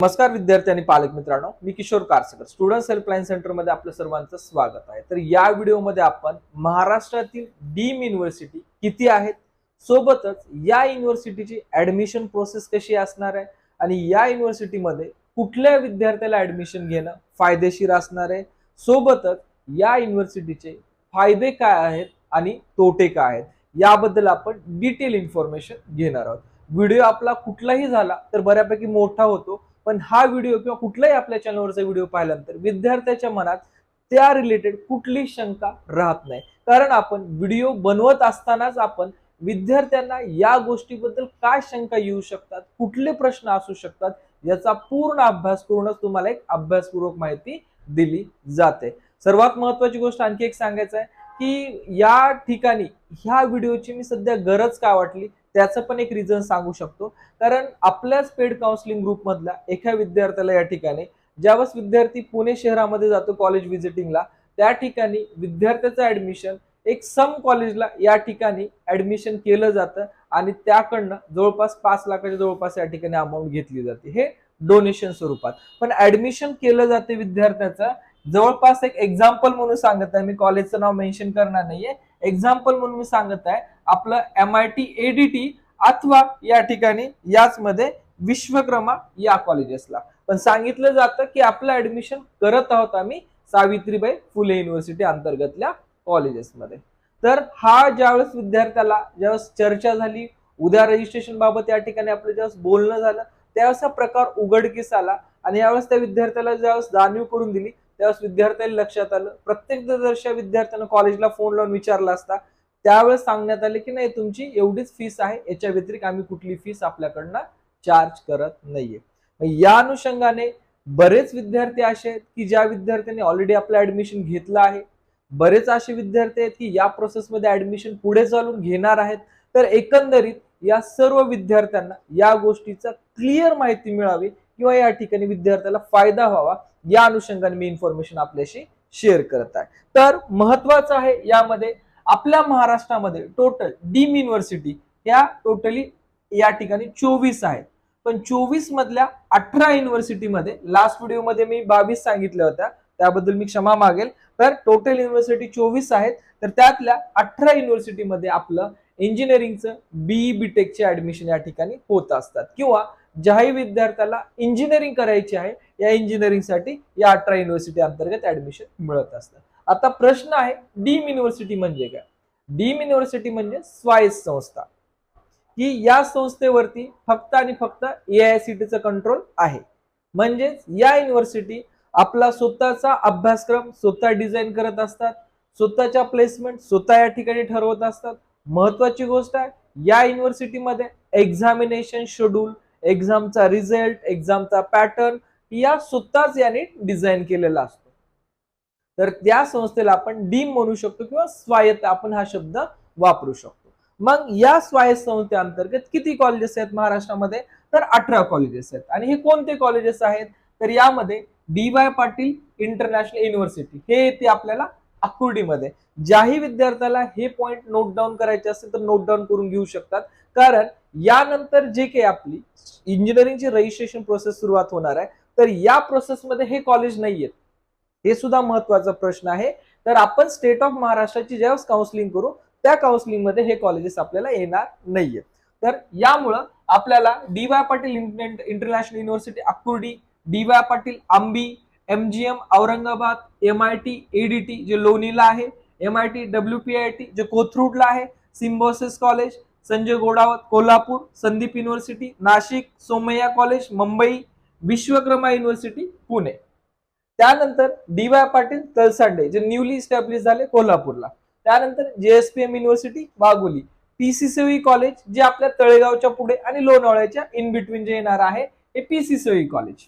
नमस्कार विद्यार्थी आणि पालक मित्रांनो मी किशोर कारसकर. स्टुडंट हेल्पलाईन सेंटरमध्ये आपलं सर्वांचं स्वागत आहे. तर या व्हिडिओमध्ये आपण महाराष्ट्रातील डीम युनिव्हर्सिटी किती आहेत? सोबतच या युनिव्हर्सिटीची ऍडमिशन प्रोसेस कशी असणार आहे? आणि या युनिव्हर्सिटीमध्ये कुठल्या विद्यार्थ्याला ऍडमिशन घेणं फायदेशीर असणार आहे? सोबतच या युनिव्हर्सिटीचे फायदे काय आहेत आणि तोटे काय आहेत? याबद्दल आपण डिटेल इन्फॉर्मेशन घेणार आहोत. व्हिडिओ आपला कुठलाही झाला तर बऱ्यापैकी मोठा होतो. पण हा व्हिडिओ किंवा कुठलाही आपल्या चॅनलवरचा व्हिडिओ पाहिल्यानंतर विद्यार्थ्याच्या मनात त्या रिलेटेड कुठली शंका राहत नाही. कारण आपण व्हिडिओ बनवत असतानाच आपण विद्यार्थ्यांना या गोष्टीबद्दल काय शंका येऊ शकतात कुठले प्रश्न असू शकतात याचा पूर्ण अभ्यास करूनच तुम्हाला एक अभ्यासपूर्वक माहिती दिली जाते. सर्वात महत्वाची गोष्ट आणखी एक सांगायचं आहे की या ठिकाणी ह्या व्हिडिओची मी सध्या गरज का वाटली? त्याचं पण एक रिझन सांगू शकतो. कारण आपल्याच पेड काउन्सिलिंग ग्रुप मधल्या एका विद्यार्थ्याला या ठिकाणी ज्यावेळेस विद्यार्थी पुणे शहरामध्ये जातो कॉलेज व्हिजिटिंगला त्या ठिकाणी विद्यार्थ्याचं ऍडमिशन एक सम कॉलेजला या ठिकाणी ऍडमिशन केलं जातं आणि त्याकडनं जवळपास पाच लाखाच्या जवळपास या ठिकाणी अमाऊंट घेतली जाते. हे डोनेशन स्वरूपात. पण ऍडमिशन केलं जाते विद्यार्थ्याचं. जवळपास एक एक्झाम्पल म्हणून सांगत आहे मी कॉलेजचं नाव मेन्शन करणार नाहीये. एक्झाम्पल म्हणून मी सांगत आहे आपलं एम आय टी एडीटी अथवा या ठिकाणी याच मध्ये विश्वक्रमा या कॉलेजेसला पण सांगितलं जातं की आपलं ऍडमिशन करत आहोत आम्ही सावित्रीबाई फुले युनिव्हर्सिटी अंतर्गतल्या कॉलेजेसमध्ये तर हा ज्यावेळेस विद्यार्थ्याला ज्यावेळेस चर्चा झाली उद्या रजिस्ट्रेशन बाबत या ठिकाणी आपलं ज्यावेळेस बोलणं झालं त्यावेळेस हा प्रकार उघडकीस आला आणि यावेळेस त्या विद्यार्थ्याला ज्यावेळेस जाणीव करून दिली त्यावेळेस विद्यार्थ्याला लक्षात आलं. प्रत्येक दरवर्षी विद्यार्थ्यानं कॉलेजला फोन लावून विचारला असता त्यावेळेस सांगण्यात आले की नाही तुमची एवढीच फीस आहे. याच्या व्यतिरिक्त आम्ही कुठली फीस आपल्याकडनं चार्ज करत नाहीये. या अनुषंगाने बरेच विद्यार्थी असे आहेत की ज्या विद्यार्थ्यांनी ऑलरेडी आपलं ऍडमिशन घेतलं आहे. बरेच असे विद्यार्थी आहेत की या प्रोसेसमध्ये ऍडमिशन पुढे चालून घेणार आहेत. तर एकंदरीत या सर्व विद्यार्थ्यांना या गोष्टीचा क्लिअर माहिती मिळावी किंवा या ठिकाणी विद्यार्थ्याला फायदा व्हावा या अनुषंगाने मी इन्फॉर्मेशन आपल्याशी शेअर करत आहे. तर महत्वाचं आहे यामध्ये आपल्या महाराष्ट्रामध्ये टोटल डीम युनिव्हर्सिटी या टोटली या ठिकाणी चोवीस आहेत. पण चोवीस मधल्या अठरा युनिव्हर्सिटीमध्ये लास्ट व्हिडिओमध्ये मी बावीस सांगितल्या होत्या त्याबद्दल मी क्षमा मागेल. तर टोटल युनिव्हर्सिटी चोवीस आहेत. तर त्यातल्या अठरा युनिव्हर्सिटीमध्ये आपलं इंजिनिअरिंगचं बीई बीटेकचे ऍडमिशन या ठिकाणी होत असतात. किंवा ज्याही विद्यार्थ्याला इंजिनिअरिंग करायची आहे या इंजिनिअरिंगसाठी या अठरा युनिव्हर्सिटी अंतर्गत ऍडमिशन मिळत असतात. आता प्रश्न आहे डीम युनिव्हर्सिटी म्हणजे काय? डीम युनिव्हर्सिटी म्हणजे स्वायत्त संस्था. की या संस्थेवरती फक्त आणि फक्त ए आय सी कंट्रोल आहे. म्हणजेच या युनिव्हर्सिटी आपला स्वतःचा अभ्यासक्रम स्वतः डिझाईन करत असतात स्वतःच्या प्लेसमेंट स्वतः या ठिकाणी ठरवत असतात. महत्वाची गोष्ट आहे या युनिव्हर्सिटीमध्ये एक्झामिनेशन शेड्यूल एक्झामचा रिझल्ट एक्झामचा पॅटर्न या स्वतःच याने डिझाईन केलेला असतो. तर त्या संस्थेला आपण डीम म्हणू शकतो किंवा स्वायत्त आपण हा शब्द वापरू शकतो. मग या स्वायत्त संस्थेअंतर्गत किती कॉलेजेस आहेत महाराष्ट्रामध्ये? तर अठरा कॉलेजेस आहेत. आणि हे कोणते कॉलेजेस आहेत? तर यामध्ये D Y Patil international university हे येते आपल्याला आकुर्डीमध्ये. ज्याही विद्यार्थ्याला हे पॉईंट नोट डाऊन करायचे असेल तर नोट डाऊन करून घेऊ शकतात. कारण यानंतर जे काही आपली इंजिनिअरिंगची रजिस्ट्रेशन प्रोसेस सुरुवात होणार आहे तर या प्रोसेसमध्ये हे कॉलेज नाही आहेत हे सुद्धा महत्त्वाचा प्रश्न आहे. तर आपण स्टेट ऑफ महाराष्ट्राची ज्यावेळेस काउन्सिलिंग करू त्या काउन्सिलिंगमध्ये हे कॉलेजेस आपल्याला येणार नाहीये तर यामुळं आपल्याला D Y Patil international university Akurdi D Y Patil Ambi MGM Aurangabad M I T ADT जे लोणीला आहे M I T W P I T जे कोथरूडला आहे Symbiosis college Sanjay Ghodawat Kolhapur Sandeep university Nashik Somaiya college Mumbai Vishwakarma university Pune. त्यानंतर D Y Patil तलसांडे जे newly establish झाले कोल्हापूरला. त्यानंतर JSPM university Wagholi. PCCE college जे आपल्या तळेगावच्या पुढे आणि लोणावळ्याच्या इन बिटवीन जे येणार आहे हे पीसीसीई कॉलेज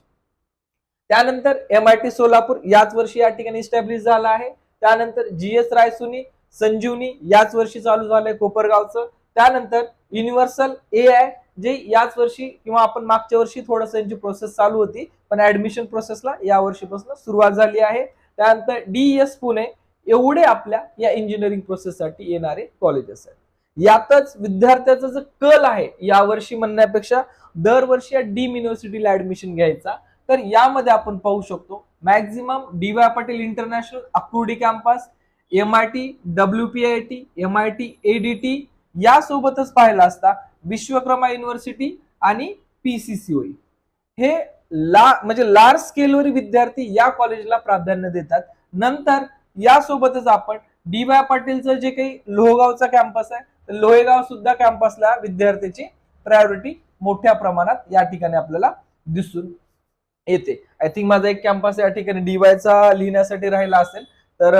त्यानंतर एम आय टी सोलापूर याच वर्षी या ठिकाणी इस्टॅब्लिश झाला आहे. त्यानंतर जीएस रायसुनी संजीवनी याच वर्षी चालू झालंय कोपरगावचं. त्यानंतर युनिव्हर्सल ए आय जे याच वर्षी किंवा आपण मागच्या वर्षी थोडस यांची प्रोसेस चालू होती पण ऍडमिशन प्रोसेसला या वर्षीपासून सुरुवात झाली आहे. त्यानंतर डी एस पुणे एवढे आपल्या या इंजिनिअरिंग प्रोसेससाठी येणारे कॉलेजेस आहेत. यातच विद्यार्थ्याचा जो कल आहे यावर्षी म्हणण्यापेक्षा दरवर्षी या डीम युनिव्हर्सिटीला ऍडमिशन घ्यायचा तर यामध्ये आपण पाहू शकतो maximum D Y Patil international Akurdi campus M I T W P I T M I T ADT यासोबतच पाहिला असता विश्वकर्मा युनिव्हर्सिटी आणि पीसीसीओई हे ला म्हणजे लार्ज स्केलवर विद्यार्थी या कॉलेजला प्राधान्य देतात. नंतर यासोबतच आपण डी वाय पाटीलचं जे काही लोहगावचा कॅम्पस आहे तर लोहेगाव सुद्धा कॅम्पसला विद्यार्थ्याची प्रायोरिटी मोठ्या प्रमाणात या ठिकाणी आपल्याला दिसून येते. आय थिंक माझा एक कॅम्पस या ठिकाणी डीवायचा लिहिण्यासाठी राहिला असेल तर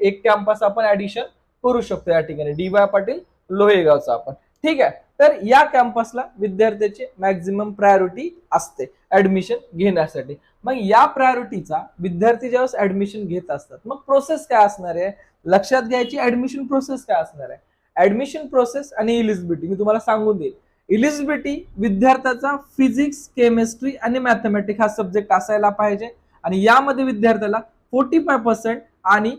एक कॅम्पस आपण ऍडिशन करू शकतो या ठिकाणी. डी वाय पाटील लोहेगावचा आपण. ठीक आहे? तर या कॅम्पसला विद्यार्थ्याची मॅक्झिमम प्रायोरिटी असते ऍडमिशन घेण्यासाठी. मग या प्रायोरिटीचा विद्यार्थी ज्यावेळेस ऍडमिशन घेत असतात मग प्रोसेस काय असणार आहे? लक्षात घ्यायची ऍडमिशन प्रोसेस काय असणार आहे? ऍडमिशन प्रोसेस आणि इलिजिबिलिटी मी तुम्हाला सांगून देईल इलिजिबिलिटी विद्यार्थ्याचा फिजिक्स केमिस्ट्री आणि मॅथमॅटिक हा सब्जेक्ट असायला पाहिजे. आणि यामध्ये विद्यार्थ्याला फोर्टी फाय पर्सेंट आणि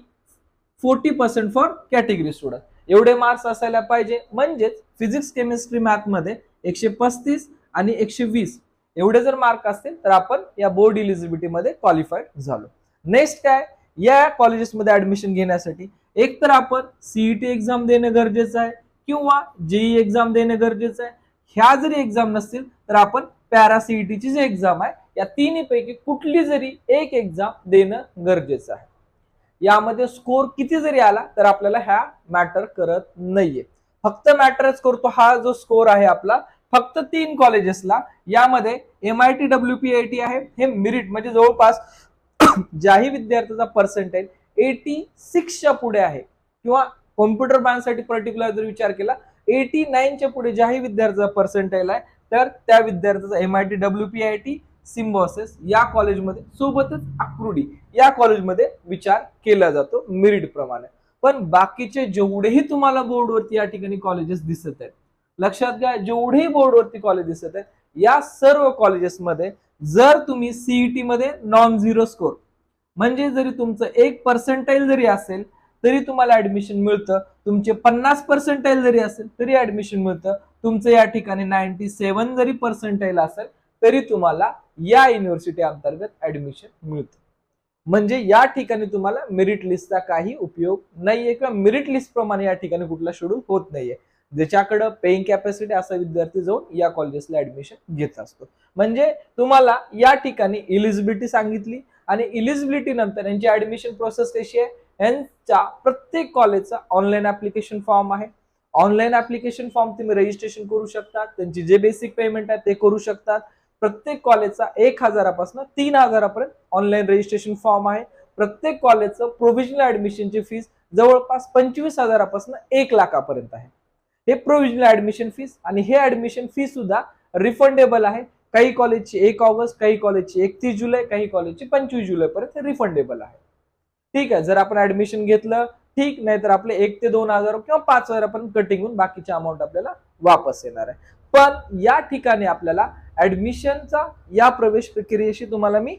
forty percent for category student एवढे मार्क्स असायला पाहिजे. म्हणजेच फिजिक्स केमिस्ट्री मॅथमध्ये एकशे पस्तीस आणि एकशे वीस एवढे जर मार्क असतील तर आपण या बोर्ड इलिजिबिलिटीमध्ये क्वालिफाईड झालो. नेक्स्ट काय? या कॉलेजेसमध्ये ऍडमिशन घेण्यासाठी एक तर आपण सीईटी एक्झाम देणं गरजेचं आहे किंवा जेई एक्झाम देणं गरजेचं आहे. ह्या जरी एक्झाम नसतील तर आपण पॅरा सीईटीची जी एक्झाम आहे या तिन्ही पैकी कुठली जरी एक एक्झाम देणं गरजेचं आहे. यामध्ये स्कोर किती जरी आला तर आपल्याला ह्या मॅटर करत नाहीये. फक्त मॅटरच करतो हा जो स्कोर आहे आपला फक्त तीन कॉलेजेसला. यामध्ये M I T W P I T आहे हे मिरिट म्हणजे जवळपास ज्याही विद्यार्थ्याचा पर्सेंटेज एटी सिक्सच्या पुढे आहे. किंवा कॉम्प्युटर बँकसाठी पर्टिक्युलर जर विचार केला एटी नाईनच्या पुढे ज्याही विद्यार्थ्याचा पर्सेंटेज आहे तर त्या विद्यार्थ्याचा M I T W P I T Symbiosis या कॉलेजमध्ये सोबतच आकृडी या कॉलेजमध्ये विचार केला जातो मेरिट प्रमाणे. पण बाकीचे जेवढेही तुम्हाला बोर्डवरती या ठिकाणी कॉलेजेस दिसत आहेत लक्षात घ्या जेवढेही बोर्डवरती कॉलेज दिसत आहेत या सर्व कॉलेजेसमध्ये जर तुम्ही सीईटी मध्ये नॉन झिरो स्कोर म्हणजे जरी तुमचं एक पर्सेंटाईल जरी असेल तरी तुम्हाला ऍडमिशन मिळतं. तुमचे पन्नास पर्सेंटाईल जरी असेल तरी ऍडमिशन मिळतं. तुमचं या ठिकाणी नाईन्टी सेवन जरी पर्सेंटाईल असेल तरी तुम्हाला या युनिव्हर्सिटी अंतर्गत ऍडमिशन मिळतं. म्हणजे या ठिकाणी तुम्हाला मेरिट लिस्टचा काही उपयोग नाहीये किंवा मेरिट लिस्ट प्रमाणे या ठिकाणी कुठला शेड्यूल होत नाहीये. ज्याच्याकडं पेईंग कॅपॅसिटी असा विद्यार्थी जाऊन या कॉलेजेसला ऍडमिशन घेत असतो. म्हणजे तुम्हाला या ठिकाणी इलिजिबिलिटी सांगितली आणि इलिजिबिलिटी नंतर यांची ऍडमिशन प्रोसेस कशी आहे? यांच्या प्रत्येक कॉलेजचा ऑनलाईन ऍप्लिकेशन फॉर्म आहे. ऑनलाईन ऍप्लिकेशन फॉर्म तुम्ही रजिस्ट्रेशन करू शकता. त्यांची जे बेसिक पेमेंट आहे ते करू शकतात प्रत्येक कॉलेजचा एक हजारापासून तीन हजारापर्यंत ऑनलाईन रजिस्ट्रेशन फॉर्म आहे. प्रत्येक कॉलेजचं प्रोव्हिजनल ऍडमिशनची फीस जवळपास पंचवीस हजारापासून एक लाखापर्यंत आहे. हे प्रोव्हिजनल ऍडमिशन फीस आणि हे ऍडमिशन फी सुद्धा रिफंडेबल आहे. काही कॉलेजची एक ऑगस्ट काही कॉलेजची एकतीस जुलै काही कॉलेजची पंचवीस जुलै पर्यंत रिफंडेबल आहे. ठीक आहे जर आपण ऍडमिशन घेतलं ठीक नाही तर आपले एक ते दोन हजार किंवा पाच हजारापर्यंत कटिंग होऊन बाकीची अमाऊंट आपल्याला वापस येणार आहे. पण या ठिकाणी आपल्याला ॲडमिशनचा या प्रवेश प्रक्रियेशी तुम्हाला मी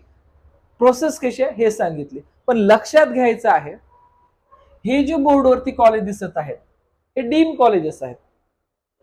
प्रोसेस कशी आहे हे सांगितले. पण लक्षात घ्यायचं आहे हे जे बोर्डवरती कॉलेज दिसत आहेत हे डीम कॉलेजेस आहेत.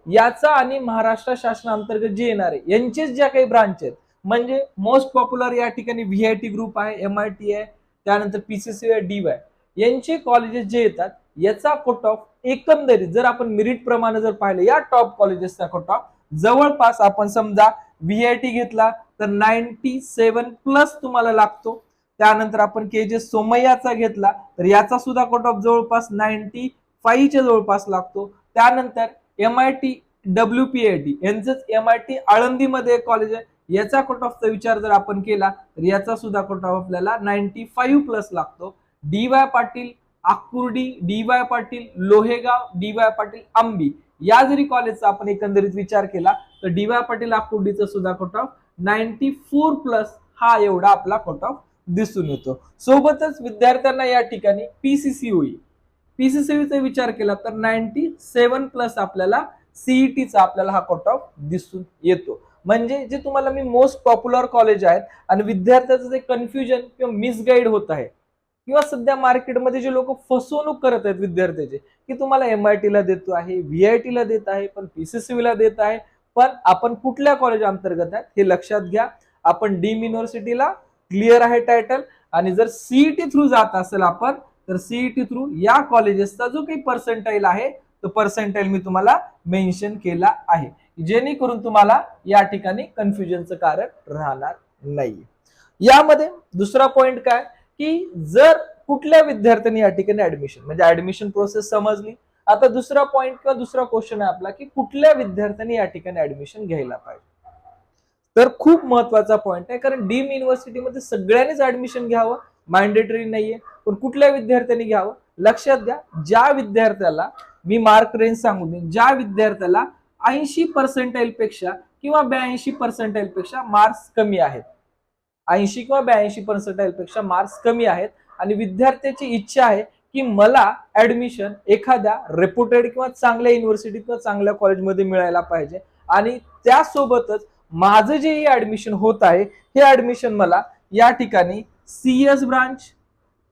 याचा आणि महाराष्ट्र शासनाअंतर्गत जे येणार आहे यांचेच ज्या काही ब्रांच आहेत म्हणजे मोस्ट पॉप्युलर या ठिकाणी व्ही आय टी ग्रुप आहे एम आय टी आहे त्यानंतर पीसीसी आहे डी वाय यांचे कॉलेजेस जे येतात याचा कट ऑफ एकंदरीत जर आपण मेरिट प्रमाणे जर पाहिलं या टॉप कॉलेजेसचा कट ऑफ जवळपास आपण समजा व्ही आय टी घेतला तर नाईन्टी सेव्हन प्लस तुम्हाला लागतो. त्यानंतर आपण के जे सोमय्याचा घेतला तर याचा सुद्धा कट ऑफ जवळपास नाईन्टी फाईव्हच्या जवळपास लागतो. त्यानंतर M I T W P I T यांचंच M I T आळंदीमध्ये एक कॉलेज आहे. याचा कट ऑफचा विचार जर आपण केला तर याचा सुद्धा कट ऑफ आपल्याला नाईन्टी फाईव्ह प्लस लागतो. D Y Patil Akurdi D Y Patil Lohegaon D Y Patil Ambi. या जरी कॉलेजचा आपण एकंदरीत विचार केला तर डी वाय पाटील आकुर्डीचा सुद्धा cut off ninety four plus हा एवढा आपला कट ऑफ दिसून येतो. सोबतच विद्यार्थ्यांना या ठिकाणी पीसीसी होईल पीसीसीचा विचार केला तर नाईन्टी सेव्हन प्लस आपल्याला सीईटीचा आपल्याला हा कट ऑफ दिसून येतो. म्हणजे जे तुम्हाला मी मोस्ट पॉप्युलर कॉलेज आहेत आणि विद्यार्थ्याचं जे कन्फ्युजन किंवा मिसगाईड होत आहे किंवा सध्या मार्केटमध्ये जे लोक फसवणूक करत आहेत विद्यार्थ्याचे की तुम्हाला एम आय टीला देतो आहे व्ही आय टीला देत आहे पण पीसीसीबी ला देत आहे पण आपण कुठल्या कॉलेज अंतर्गत आहे हे लक्षात घ्या. आपण डीम युनिव्हर्सिटीला क्लिअर आहे टायटल आणि जर सीईटी थ्रू जात असेल आपण तर सीईटी थ्रू या कॉलेजेसचा जो काही पर्सेंटाईल आहे तो पर्सेंटाईल मी तुम्हाला मेन्शन केला आहे. जेणेकरून तुम्हाला या ठिकाणी कन्फ्युजनचं कारण राहणार नाही. यामध्ये दुसरा पॉइंट काय? की जर कुठल्या विद्यार्थ्यांनी या ठिकाणी ऍडमिशन म्हणजे ऍडमिशन प्रोसेस समजली आता दुसरा पॉइंट किंवा दुसरा क्वेश्चन आहे आपला की कुठल्या विद्यार्थ्यांनी या ठिकाणी ऍडमिशन घ्यायला पाहिजे? तर खूप महत्त्वाचा पॉइंट आहे कारण डीम युनिव्हर्सिटीमध्ये सगळ्यांनीच ऍडमिशन घ्यावं मॅन्डेटरी नाहीये पण कुठल्या विद्यार्थ्यांनी घ्यावं? लक्षात घ्या ज्या विद्यार्थ्याला मी मार्क रेंज सांगून देईन ज्या विद्यार्थ्याला ऐंशी पर्सेंटाईल पेक्षा किंवा ब्याऐंशी पर्सेंटाईल पेक्षा मार्क्स कमी आहेत ऐंशी किंवा ब्याऐंशी पर्सेंटाईलपेक्षा मार्क्स कमी आहेत. आणि विद्यार्थ्याची इच्छा आहे की मला ऍडमिशन एखाद्या रेप्युटेड किंवा चांगल्या युनिव्हर्सिटी किंवा चांगल्या कॉलेजमध्ये मिळायला पाहिजे. आणि त्यासोबतच माझं जे ऍडमिशन होत आहे हे ऍडमिशन मला या ठिकाणी CS branch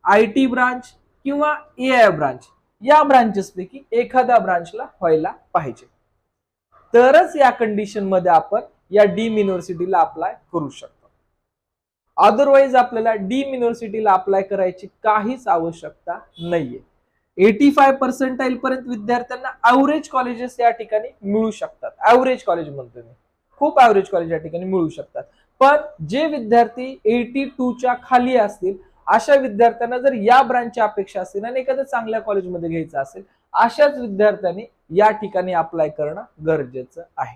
I T branch किंवा ए आय ब्रांच या ब्रांचेसपैकी एखाद्या ब्रांचला व्हायला पाहिजे. तरच या कंडिशनमध्ये आपण या डीम युनिव्हर्सिटीला अप्लाय करू शकतो. अदरवाईज आपल्याला डीम युनिव्हर्सिटीला अप्लाय करायची काहीच आवश्यकता नाहीये. एटी फाय पर्सेंटाईल पर्यंत विद्यार्थ्यांना ऍव्हरेज कॉलेजेस या ठिकाणी मिळू शकतात. ऍव्हरेज कॉलेज म्हणतो मी. खूप ऍव्हरेज कॉलेज या ठिकाणी मिळू शकतात. पण जे विद्यार्थी एटी च्या खाली असतील अशा विद्यार्थ्यांना जर या ब्रांचची अपेक्षा असतील आणि एखाद्या चांगल्या कॉलेजमध्ये घ्यायचं असेल अशाच विद्यार्थ्यांनी या ठिकाणी अप्लाय करणं गरजेचं आहे.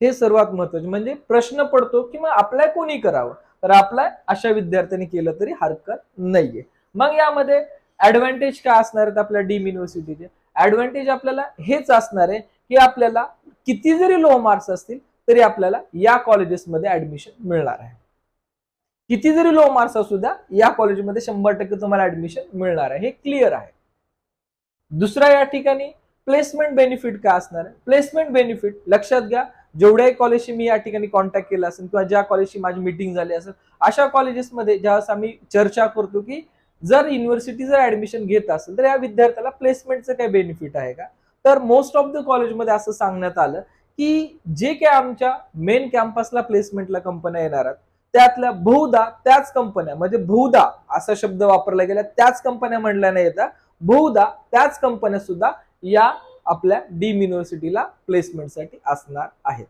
हे सर्वात महत्त्वाचे. म्हणजे प्रश्न पडतो की मग अप्लाय कोणी करावं? तर अप्लाय अशा विद्यार्थ्यांनी केलं तरी हरकत नाहीये. मग यामध्ये ऍडव्हान्टेज काय असणार आहेत आपल्या डीम युनिव्हर्सिटीचे ऍडव्हान्टेज आपल्याला हेच असणार आहे की आपल्याला किती जरी लो मार्क्स असतील तरी आपल्याला या कॉलेजेसमध्ये ऍडमिशन मिळणार आहे. किती जरी लो मार्क्स असू द्या या कॉलेजमध्ये शंभर टक्के तुम्हाला ऍडमिशन मिळणार आहे. हे क्लिअर आहे. दुसरा या ठिकाणी प्लेसमेंट बेनिफिट काय असणार आहे? प्लेसमेंट बेनिफिट लक्षात घ्या जेवढ्याही कॉलेजशी मी या ठिकाणी कॉन्टॅक्ट केला असेल किंवा ज्या कॉलेजशी माझी मिटिंग झाली असेल अशा कॉलेजेसमध्ये ज्यावेळेस आम्ही चर्चा करतो की जर युनिव्हर्सिटी जर ऍडमिशन घेत असेल तर या विद्यार्थ्याला प्लेसमेंटचं काय बेनिफिट आहे का? तर मोस्ट ऑफ द कॉलेजमध्ये असं सांगण्यात आलं की जे काय आमच्या मेन कॅम्पसला प्लेसमेंटला कंपन्या येणार आहेत त्यातल्या बहुधा त्याच कंपन्या म्हणजे बहुधा असा शब्द वापरला गेला त्याच कंपन्या म्हणल्या नाही येतात बहुधा त्याच कंपन्या सुद्धा या आपल्या डीम युनिव्हर्सिटीला प्लेसमेंटसाठी असणार आहेत.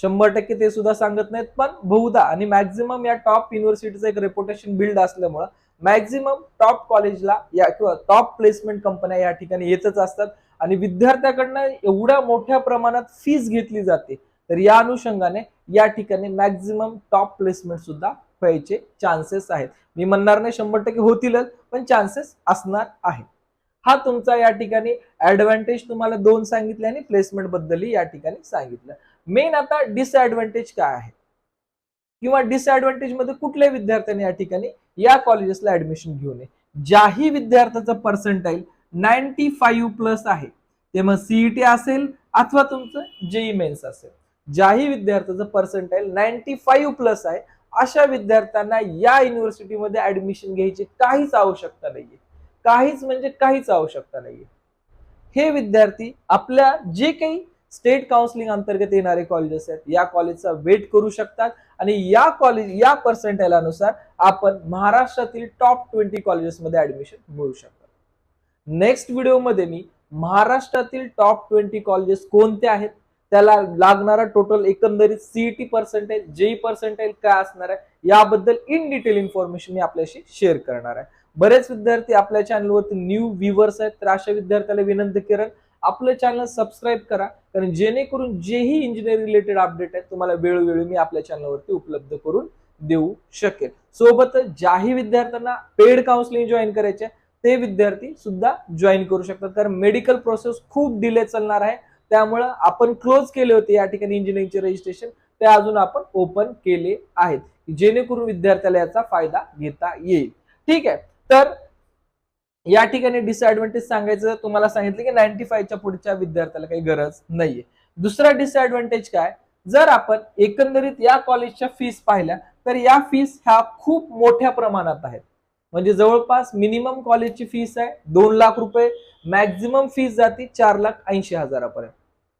शंभर टक्के ते सुद्धा सांगत नाहीत पण बहुधा आणि मॅक्झिमम या टॉप युनिव्हर्सिटीचं एक रेप्युटेशन बिल्ड असल्यामुळं मॅक्झिमम टॉप कॉलेजला या किंवा टॉप प्लेसमेंट कंपन्या या ठिकाणी येतच असतात. आणि विद्यार्थ्याकडनं एवढ्या मोठ्या प्रमाणात फीज घेतली जाते तर या अनुषंगाने या ठिकाणी मॅक्झिमम टॉप प्लेसमेंट सुद्धा व्हायचे चान्सेस आहेत. मी म्हणणार नाही शंभर टक्के होतीलच पण चान्सेस असणार आहेत. हा तुमचा या ठिकाणी ऍडव्हान्टेज तुम्हाला दोन सांगितले आणि प्लेसमेंट बद्दलही या ठिकाणी सांगितलं. मेन आता डिसएडव्हान्टेज काय आहे? किंवा डिसएडव्हान्टेजमध्ये कुठल्या विद्यार्थ्यांनी या ठिकाणी या कॉलेजेसला ऍडमिशन घेऊ नये? ज्याही विद्यार्थ्याचं पर्सेंटाईल नाईन्टी फाईव्ह प्लस आहे ते मग सीईटी असेल अथवा तुमचं जेई मेन्स असेल. ज्याही विद्यार्थ्याचं पर्सेंटाईल नाईन्टी फाईव्ह प्लस आहे अशा विद्यार्थ्यांना या युनिव्हर्सिटीमध्ये ऍडमिशन घ्यायची काहीच आवश्यकता नाहीये. काहीच म्हणजे काहीच आवश्यकता नाहीये. हे विद्यार्थी आपल्या जे काही स्टेट काउन्सिलिंग अंतर्गत येणारे कॉलेजेस आहेत या कॉलेजचा वेट करू शकतात आणि या कॉलेज या पर्सेंटेलानुसार आपण महाराष्ट्रातील टॉप ट्वेंटी कॉलेजेसमध्ये ऍडमिशन मिळू शकतात. नेक्स्ट व्हिडिओमध्ये मी महाराष्ट्रातील टॉप ट्वेंटी कॉलेजेस कोणते आहेत त्याला लागणारा टोटल एकंदरीत सीईटी पर्सेंटेज जेई पर्सेंटेज काय असणार आहे याबद्दल इन डिटेल इन्फॉर्मेशन मी आपल्याशी शेअर करणार आहे. बरेच विद्यार्थी आपल्या चॅनलवरती न्यू व्ह्युअर्स आहेत तर अशा विद्यार्थ्याला विनंती करेन आपलं चॅनल सबस्क्राईब करा कारण जेणेकरून जेही इंजिनिअरिंग रिलेटेड अपडेट आहेत तुम्हाला वेळोवेळी मी आपल्या चॅनलवरती उपलब्ध करून देऊ शकेल. सोबतच ज्याही विद्यार्थ्यांना पेड काउन्सिलिंग जॉईन करायचे ते विद्यार्थी सुद्धा जॉईन करू शकतात. कारण मेडिकल प्रोसेस खूप डिले चालणार आहे. त्यामुळं आपण क्लोज केले होते या ठिकाणी इंजिनिअरिंगचे रजिस्ट्रेशन ते अजून आपण ओपन केले आहेत. जेणेकरून विद्यार्थ्याला याचा फायदा घेता येईल. ठीक आहे. तर या ठिकाणी डिसएडव्हान्टेज सांगायचं तुम्हाला सांगितलं की नाईन्टी फाईव्हच्या पुढच्या विद्यार्थ्याला काही गरज नाहीये. दुसरा डिसएडव्हान्टेज काय? जर आपण एकंदरीत या कॉलेजच्या फीस पाहिल्या तर या फीस ह्या खूप मोठ्या प्रमाणात आहेत. म्हणजे जवळपास मिनिमम कॉलेजची फीस आहे दोन लाख रुपये मॅक्झिमम फीस जाते चार लाख ऐंशी हजारापर्यंत.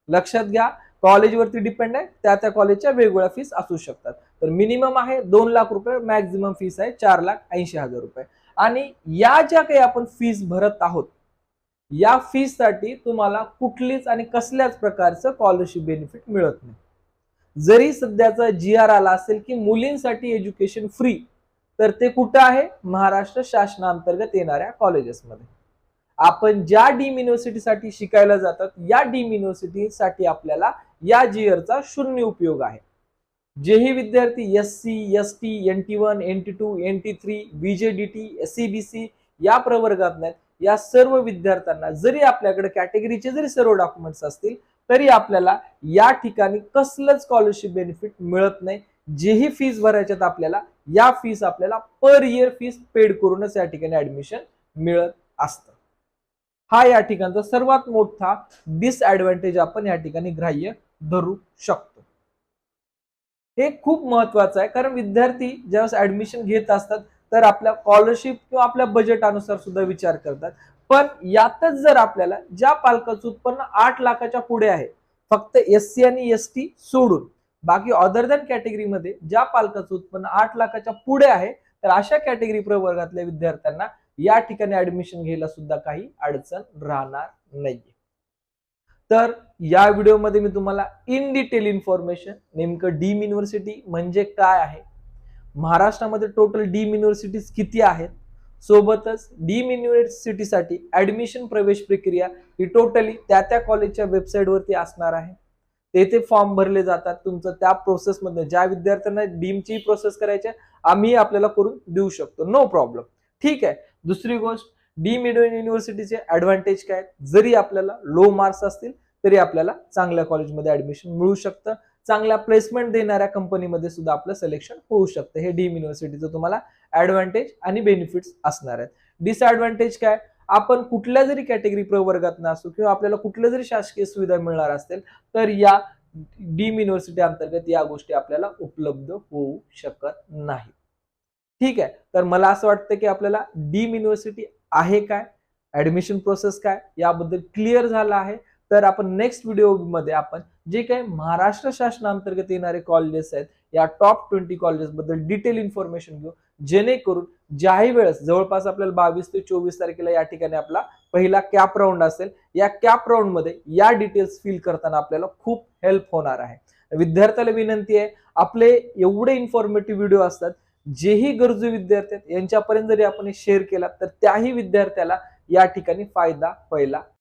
लक्षात घ्या कॉलेजवरती डिपेंड आहे त्या त्या कॉलेजच्या वेगवेगळ्या फीस असू शकतात. तर मिनिमम आहे दोन लाख रुपये मॅक्झिमम फीस आहे चार लाख ऐंशी हजार रुपये. आणि या ज्या काही आपण फीस भरत आहोत या फीससाठी तुम्हाला कुठलीच आणि कसल्याच प्रकारचं स्कॉलरशिप बेनिफिट मिळत नाही. जरी सध्याचा जी आर आला असेल की मुलींसाठी एज्युकेशन फ्री तर ते कुठं आहे? महाराष्ट्र शासनाअंतर्गत येणाऱ्या कॉलेजेसमध्ये आपण ज्या डीम युनिव्हर्सिटीसाठी शिकायला जातात या डीम युनिव्हर्सिटीसाठी आपल्याला या जी आरचा शून्य उपयोग आहे. जेही विद्यार्थी S C S T N T one N T two N T three BJDT S C B C या प्रवर्गात नाहीत या सर्व विद्यार्थ्यांना जरी आपल्याकडे कॅटेगरीचे जरी सर्व डॉक्युमेंट्स असतील तरी आपल्याला या ठिकाणी कसलंच स्कॉलरशिप बेनिफिट मिळत नाही. जेही फीस भरायच्यात आपल्याला या फीस आपल्याला पर इयर फीस पेड करूनच या ठिकाणी ऍडमिशन मिळत असतं. हा या ठिकाणचा सर्वात मोठा डिसएडव्हान्टेज आपण या ठिकाणी ग्राह्य धरू शकतो. हे खूप महत्वाचं आहे. कारण विद्यार्थी ज्यावेळेस ऍडमिशन घेत असतात तर आपल्या स्कॉलरशिप किंवा आपल्या बजेटानुसार सुद्धा विचार करतात. पण यातच जर आपल्याला ज्या पालकाचं उत्पन्न आठ लाखाच्या पुढे आहे फक्त एस सी आणि एस टी सोडून बाकी अदर दॅन कॅटेगरीमध्ये ज्या पालकाचं उत्पन्न आठ लाखाच्या पुढे आहे तर अशा कॅटेगरी प्रवर्गातल्या विद्यार्थ्यांना या ठिकाणी ऍडमिशन घ्यायला सुद्धा काही अडचण राहणार नाहीये. तर या व्हिडिओमध्ये मी तुम्हाला इन डिटेल इन्फॉर्मेशन नेमकं डीम युनिव्हर्सिटी म्हणजे काय आहे? महाराष्ट्रामध्ये टोटल डीम युनिव्हर्सिटीज किती आहेत? सोबतच डीम युनिव्हर्सिटीसाठी ऍडमिशन प्रवेश प्रक्रिया ही टोटली त्या त्या कॉलेजच्या वेबसाईटवरती असणार आहे. तेथे फॉर्म भरले जातात. तुमचं त्या प्रोसेसमध्ये ज्या विद्यार्थ्यांना डीमची प्रोसेस करायची आहे, आम्ही आपल्याला करून देऊ शकतो. नो प्रॉब्लेम ठीक आहे. दुसरी गोष्ट डीम युनिव्हर्सिटीचे ऍडव्हान्टेज काय? आहेत? जरी आपल्याला लो मार्क्स असतील तरी आपल्याला चांगल्या कॉलेजमध्ये ऍडमिशन मिळू शकतं. चांगल्या प्लेसमेंट देणाऱ्या कंपनीमध्ये सुद्धा आपलं सिलेक्शन होऊ शकतं. हे डीम युनिव्हर्सिटीचं तुम्हाला ऍडव्हान्टेज आणि बेनिफिट्स असणार आहेत. डिसएडव्हान्टेज काय? आपण कुठल्या जरी कॅटेगरी प्रवर्गात असू किंवा आपल्याला कुठल्या जरी शासकीय सुविधा मिळणार असतील तर या डीम युनिव्हर्सिटी अंतर्गत या गोष्टी आपल्याला उपलब्ध होऊ शकत नाही ठीक आहे. तर मला असं वाटतं की आपल्याला डीम युनिव्हर्सिटी आहे काय? ऍडमिशन प्रोसेस काय? याबद्दल क्लिअर झालं आहे. तर आपण नेक्स्ट व्हिडिओमध्ये आपण जे काही महाराष्ट्र शासनाअंतर्गत येणारे कॉलेजेस आहेत या टॉप ट्वेंटी कॉलेजेस बद्दल डिटेल इन्फॉर्मेशन घेऊ. जेणेकरून ज्याही वेळेस जवळपास आपल्याला बावीस ते चोवीस तारखेला या ठिकाणी आपला पहिला कॅप राऊंड असेल या कॅप राऊंडमध्ये या डिटेल्स फिल करताना आपल्याला खूप हेल्प होणार आहे. विद्यार्थ्याला विनंती आहे आपले एवढे इन्फॉर्मेटिव्ह व्हिडिओ असतात जेही गरजू विद्यार्थी आहेत यांच्यापर्यंत जरी आपण शेअर केला तर त्याही विद्यार्थ्याला या ठिकाणी फायदा व्हायला